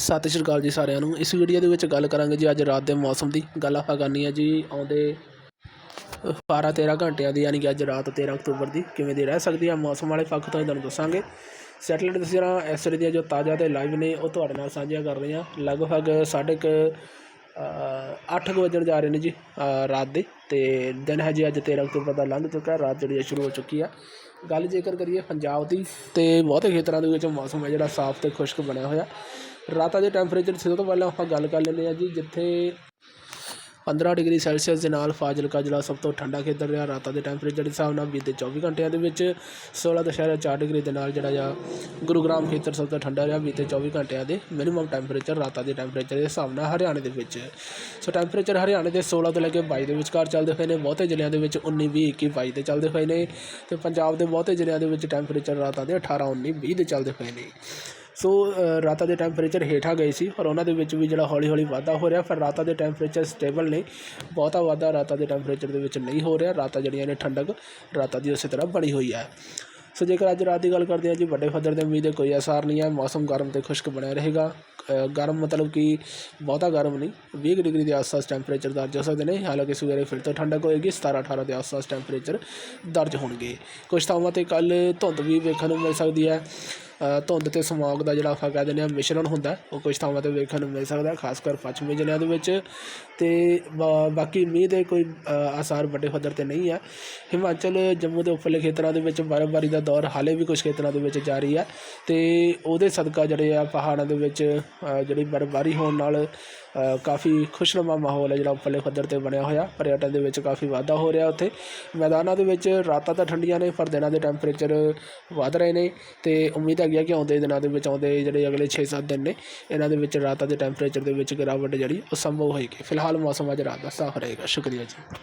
ਸਤਿ ਸ਼੍ਰੀ ਅਕਾਲ ਜੀ ਸਾਰਿਆਂ ਨੂੰ। ਇਸ ਵੀਡੀਓ ਦੇ ਵਿੱਚ ਗੱਲ ਕਰਾਂਗੇ ਜੀ ਅੱਜ ਰਾਤ ਦੇ ਮੌਸਮ ਦੀ। ਗੱਲ ਆਪਾਂ ਕਰਨੀ ਹੈ ਜੀ ਆਉਂਦੇ 12 13 ਘੰਟਿਆਂ ਦੀ, ਯਾਨੀ ਕਿ ਅੱਜ ਰਾਤ 13 ਅਕਤੂਬਰ ਦੀ। ਕਿਵੇਂ ਦੀ ਰਹਿ ਸਕਦੀ ਹੈ ਮੌਸਮ ਵਾਲੇ ਪੱਖ ਤੋਂ ਤੁਹਾਨੂੰ ਦੱਸਾਂਗੇ। ਸੈਟਲਾਈਟ ਤਸਵੀਰਾਂ ਇਸ ਵੇਲੇ ਦੀਆਂ ਜੋ ਤਾਜ਼ਾ ਤੇ ਲਾਈਵ ਨੇ, ਉਹ ਤੁਹਾਡੇ ਨਾਲ ਸਾਂਝੀਆਂ ਕਰ ਰਹੇ ਹਾਂ ਲਗਭਗ ਸਾਢੇ ਕੁ ਅੱਠ ਕੁ ਵੱਜਣ ਜਾ ਰਹੇ ਨੇ ਜੀ ਰਾਤ ਦੇ ਅਤੇ ਦਿਨ ਹੈ ਜੀ ਅੱਜ 13 ਅਕਤੂਬਰ ਦਾ ਲੰਘ ਚੁੱਕਾ ਰਾਤ ਜਿਹੜੀ ਹੈ ਸ਼ੁਰੂ ਹੋ ਚੁੱਕੀ ਆ। ਗੱਲ ਜੇਕਰ ਕਰੀਏ ਪੰਜਾਬ ਦੀ ਤੇ ਬਹੁਤੇ ਖੇਤਰਾਂ ਦੇ ਵਿੱਚ ਮੌਸਮ ਹੈ ਜਿਹੜਾ ਸਾਫ਼ ਤੇ ਖੁਸ਼ਕ ਬਣਿਆ ਹੋਇਆ। ਰਾਤਾਂ ਦੇ ਟੈਂਪਰੇਚਰ ਸਭ ਤੋਂ ਪਹਿਲਾਂ ਆਪਾਂ ਗੱਲ ਕਰ ਲੈਂਦੇ ਹਾਂ ਜੀ, ਜਿੱਥੇ 15 ਡਿਗਰੀ ਸੈਲਸੀਅਸ ਦੇ ਨਾਲ ਫਾਜ਼ਿਲਕਾ ਜ਼ਿਲ੍ਹਾ ਸਭ ਤੋਂ ਠੰਡਾ ਖੇਤਰ ਰਿਹਾ। ਰਾਤਾਂ ਦੇ ਟੈਂਪਰੇਚਰ ਦੇ ਹਿਸਾਬ ਨਾਲ ਬੀਤੇ 24 ਘੰਟਿਆਂ ਦੇ ਵਿੱਚ 16.4 ਡਿਗਰੀ ਦੇ ਨਾਲ ਜਿਹੜਾ ਆ ਗੁਰੂਗ੍ਰਾਮ ਖੇਤਰ ਸਭ ਤੋਂ ਠੰਡਾ ਰਿਹਾ ਬੀਤੇ 24 ਘੰਟਿਆਂ ਦੇ ਮਿਨੀਮਮ ਟੈਂਪਰੇਚਰ ਰਾਤਾਂ ਦੇ ਟੈਂਪਰੇਚਰ ਦੇ ਹਿਸਾਬ ਨਾਲ ਹਰਿਆਣੇ ਦੇ ਵਿੱਚ। ਸੋ ਟੈਂਪਰੇਚਰ ਹਰਿਆਣੇ ਦੇ 16 ਤੋਂ ਲੈ ਕੇ ਬਾਈ ਦੇ ਵਿਚਕਾਰ ਚੱਲਦੇ ਹੋਏ ਨੇ, ਬਹੁਤੇ ਜ਼ਿਲ੍ਹਿਆਂ ਦੇ ਵਿੱਚ ਉੱਨੀ, ਵੀਹ, ਇੱਕੀ, ਬਾਈ ਦੇ ਚੱਲਦੇ ਹੋਏ ਨੇ ਤੇ ਪੰਜਾਬ ਦੇ ਬਹੁਤੇ ਜ਼ਿਲ੍ਹਿਆਂ ਦੇ ਵਿੱਚ ਟੈਂਪਰੇਚਰ ਰਾਤਾਂ ਦੇ 18 19 20 ਦੇ ਚੱਲਦੇ ਹੋਏ ਨੇ। ਸੋ ਰਾਤਾਂ ਦੇ ਟੈਂਪਰੇਚਰ ਹੇਠਾਂ ਗਏ ਸੀ, ਪਰ ਉਹਨਾਂ ਦੇ ਵਿੱਚ ਵੀ ਜਿਹੜਾ ਹੌਲੀ ਹੌਲੀ ਵਾਧਾ ਹੋ ਰਿਹਾ, ਪਰ ਰਾਤਾਂ ਦੇ ਟੈਂਪਰੇਚਰ ਸਟੇਬਲ ਨੇ। ਬਹੁਤਾ ਵਾਧਾ ਰਾਤਾਂ ਦੇ ਟੈਂਪਰੇਚਰ ਦੇ ਵਿੱਚ ਨਹੀਂ ਹੋ ਰਿਹਾ, ਰਾਤਾਂ ਜਿਹੜੀਆਂ ਨੇ ਠੰਡਕ ਰਾਤਾਂ ਦੀ ਉਸੇ ਤਰ੍ਹਾਂ ਬਣੀ ਹੋਈ ਹੈ। ਸੋ, ਜੇਕਰ ਅੱਜ ਰਾਤ ਦੀ ਗੱਲ ਕਰਦੇ ਹਾਂ ਜੀ, ਵੱਡੇ ਪੱਧਰ ਦੇ ਉਮੀਦ ਦੇ ਕੋਈ ਅਸਾਰ ਨਹੀਂ ਹੈ, ਮੌਸਮ ਗਰਮ ਤੇ ਖੁਸ਼ਕ ਬਣਿਆ ਰਹੇਗਾ। ਗਰਮ ਮਤਲਬ ਕਿ ਬਹੁਤਾ ਗਰਮ ਨਹੀਂ 20 ਡਿਗਰੀ ਦੇ ਆਸ-ਪਾਸ ਟੈਂਪਰੇਚਰ ਦਰਜ ਹੋ ਸਕਦੇ ਨੇ। ਹਾਲਾਂਕਿ ਸਵੇਰੇ ਫਿਰ ਤੋਂ ਠੰਡਕ ਹੋਏਗੀ 17 18 ਦੇ ਆਸ-ਪਾਸ ਟੈਂਪਰੇਚਰ ਦਰਜ ਹੋਣਗੇ। ਕੁਝ ਥਾਵਾਂ ਤੇ ਕੱਲ ਧੁੰਦ ਵੀ ਵੇਖਣ ਨੂੰ ਮਿਲ ਸਕਦੀ ਹੈ। ਧੁੰਦ ਤੇ ਸਮੌਗ ਦਾ ਜਿਹੜਾ ਆਪਾਂ ਕਹਿ ਦਿੰਦੇ ਹਾਂ ਮਿਸ਼ਰਣ ਹੁੰਦਾ, ਉਹ ਕੁਝ ਥਾਵਾਂ ਤੇ ਵੇਖਣ ਨੂੰ ਮਿਲ ਸਕਦਾ ਖਾਸ ਕਰ ਪੱਛਮੀ ਜ਼ਿਲ੍ਹਿਆਂ ਦੇ ਵਿੱਚ। ਤੇ ਬਾਕੀ ਮੀਂਹ ਦੇ ਕੋਈ ਆਸਾਰ ਵੱਡੇ ਪੱਧਰ ਤੇ ਨਹੀਂ ਹੈ ਹਿਮਾਚਲ, ਜੰਮੂ ਦੇ ਉੱਪਰਲੇ ਖੇਤਰਾਂ ਦੇ ਵਿੱਚ ਬਰਫ਼ਬਾਰੀ ਦਾ ਦੌਰ ਹਾਲੇ ਵੀ ਕੁਝ ਖੇਤਰਾਂ ਦੇ ਵਿੱਚ ਜਾਰੀ ਹੈ ਤੇ ਉਹਦੇ ਸਦਕਾ ਜਿਹੜੇ ਆ ਪਹਾੜਾਂ ਦੇ ਵਿੱਚ ਜਿਹੜੀ ਬਰਫ਼ਬਾਰੀ ਹੋਣ ਨਾਲ ਕਾਫੀ ਖੁਸ਼ਨੁਮਾ ਮਾਹੌਲ ਹੈ ਜਿਹੜਾ ਉੱਪਰਲੇ ਪੱਧਰ ਤੇ ਬਣਿਆ ਹੋਇਆ। ਪਰਯਟਨ ਦੇ ਵਿੱਚ ਕਾਫੀ ਵਾਧਾ ਹੋ ਰਿਹਾ ਉੱਥੇ। ਮੈਦਾਨਾਂ ਦੇ ਵਿੱਚ ਰਾਤਾਂ ਤਾਂ ਠੰਡੀਆਂ ਨੇ, ਪਰ ਦਿਨਾਂ ਦੇ ਟੈਂਪਰੇਚਰ ਵਧ ਰਹੇ ਨੇ। ਤੇ ਉਮੀਦ ਹੈ ਆ ਕਿ ਆਉਂਦੇ ਦਿਨਾਂ ਦੇ ਵਿੱਚ ਆਉਂਦੇ ਜਿਹੜੇ ਅਗਲੇ 6-7 ਦਿਨ ਨੇ, ਇਹਨਾਂ ਦੇ ਵਿੱਚ ਰਾਤਾਂ ਦੇ ਟੈਂਪਰੇਚਰ ਦੇ ਵਿੱਚ ਗਿਰਾਵਟ ਜਿਹੜੀ ਉਹ ਸੰਭਵ ਹੋਏਗੀ। ਫਿਲਹਾਲ ਮੌਸਮ ਅੱਜ ਰਾਤ ਦਾ ਸਾਫ਼ ਰਹੇਗਾ। ਸ਼ੁਕਰੀਆ ਜੀ।